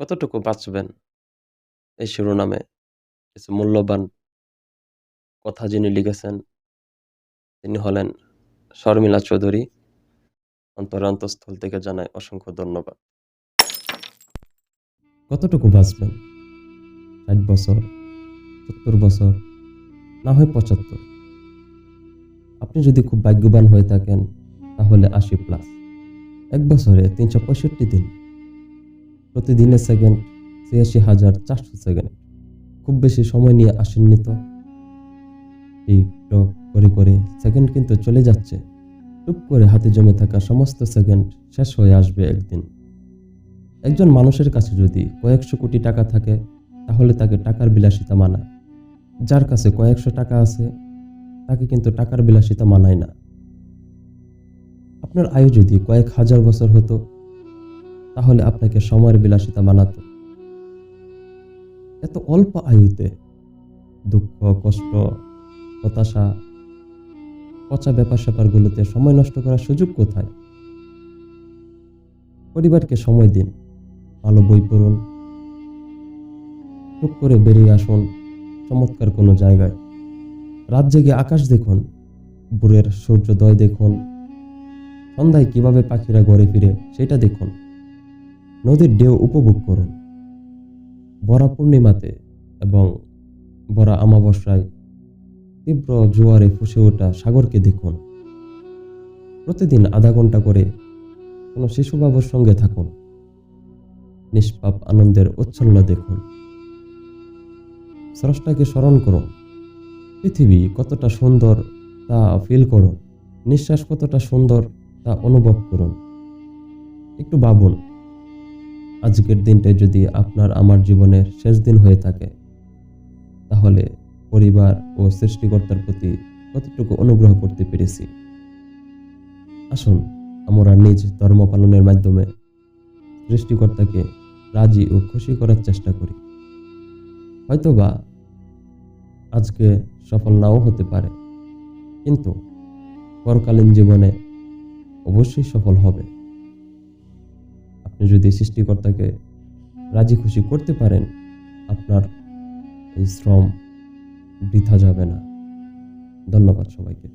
কতটুকু বাঁচবেন? এই শিরোনামে কিছু মূল্যবান কথা যিনি লিখেছেন, তিনি হলেন শর্মিলা চৌধুরী। অন্তর অন্তঃস্থল থেকে জানাই অসংখ্য ধন্যবাদ। কতটুকু বাঁচবেন? ষাট বছর, সত্তর বছর, না হয় পঁচাত্তর? আপনি যদি খুব ভাগ্যবান হয়ে থাকেন, তাহলে আশি প্লাস এক বছরে তিনশো পঁয়ষট্টি দিন। প্রতিদিনের সেকেন্ড ছিয়াশি হাজার চারশো সেকেন্ড খুব বেশি সময় নিয়ে আসেননি তো। টিকটক করে করে সেকেন্ড কিন্তু চলে যাচ্ছে। টুপ করে হাতে জমে থাকা সমস্ত সেকেন্ড শেষ হয়ে আসবে একদিন। একজন মানুষের কাছে যদি কয়েকশো কোটি টাকা থাকে, তাহলে তাকে টাকার বিলাসিতা মানায় যার কাছে কয়েকশো টাকা আছে, তাকে কিন্তু টাকার বিলাসিতা মানায় না। আপনার আয়ু যদি কয়েক হাজার বছর হতো তাহলে আপনাকে সময়ের বিলাসিতা মানাতো এত অল্প আয়ুতে দুঃখ, কষ্ট, হতাশা, পচা ব্যাপার স্যাপারগুলোতে সময় নষ্ট করার সুযোগ কোথায়? পরিবারকে সময় দিন, ভালো বই পড়ুন, টুক করে বেরিয়ে আসুন চমৎকার কোনো জায়গায়। রাত জেগে আকাশ দেখুন, ভোরের সূর্যোদয় দেখুন, সন্ধ্যায় কীভাবে পাখিরা ঘরে ফিরে সেটা দেখুন। নদীর ঢেউ উপভোগ করুন। বরা পূর্ণিমাতে এবং বরা আমাবস্যায় তীব্র জোয়ারে ফুসে ওঠা সাগরকে দেখুন। প্রতিদিন আধা ঘণ্টা করে কোনো শিশুবাবুর সঙ্গে থাকুন। নিষ্পাপ আনন্দের উচ্ছল্ল দেখুন। স্রষ্টাকে স্মরণ করুন। পৃথিবী কতটা সুন্দর তা ফিল করুন। নিঃশ্বাস কতটা সুন্দর তা অনুভব করুন। একটু ভাবুন। আজকের দিনটাই যদি আপনার আমার জীবনের শেষ দিন হয়ে থাকে, তাহলে পরিবার ও সৃষ্টিকর্তার প্রতি কতটুকু অনুগ্রহ করতে পেরেছি? আসুন, আমরা নিজ ধর্ম পালনের মাধ্যমে সৃষ্টিকর্তাকে রাজি ও খুশি করার চেষ্টা করি। হয়তোবা আজকে সফল নাও হতে পারে, কিন্তু পরকালীন জীবনে অবশ্যই সফল হবে। আপনি যদি সৃষ্টিকর্তাকে রাজি খুশি করতে পারেন, আপনার এই শ্রম বৃথা যাবে না। ধন্যবাদ সবাইকে।